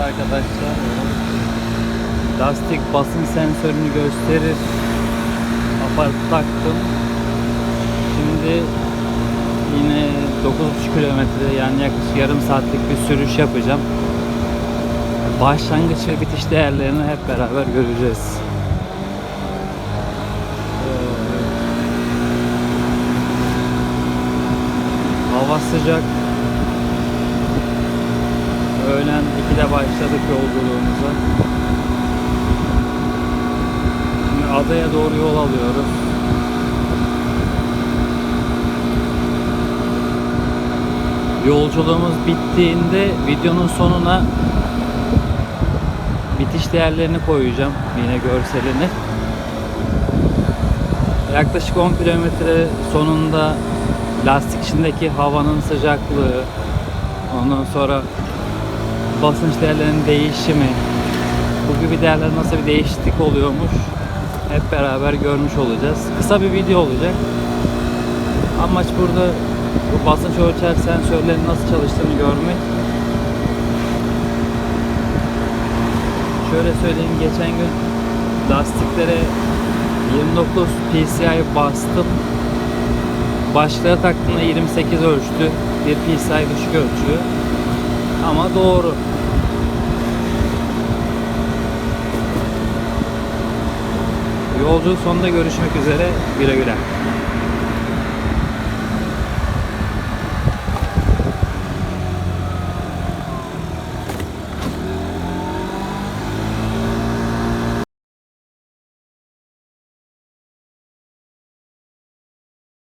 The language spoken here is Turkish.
arkadaşlar. Lastik basınç sensörünü gösterir. Apart taktım. Şimdi yine 9,5 kilometre yani yaklaşık yarım saatlik bir sürüş yapacağım. Başlangıç ve bitiş değerlerini hep beraber göreceğiz. Hava sıcak. Öğlen 2'de başladık yolculuğumuza. Şimdi adaya doğru yol alıyoruz. Yolculuğumuz bittiğinde videonun sonuna bitiş değerlerini koyacağım. Yine görselini. Yaklaşık 10 kilometre sonunda lastik içindeki havanın sıcaklığı, ondan sonra basınç değerlerinin değişimi, bu gibi değerler nasıl bir değişiklik oluyormuş hep beraber görmüş olacağız. Kısa bir video olacak. Amaç burada bu basınç ölçer sensörlerin nasıl çalıştığını görmek. Şöyle söyleyeyim geçen gün lastiklere 29 PCI bastım. Başlığa taktığımda 28 ölçtü. Bir PCI düşük ölçüyor. Ama doğru. Yolculuk sonunda görüşmek üzere. Güle güle.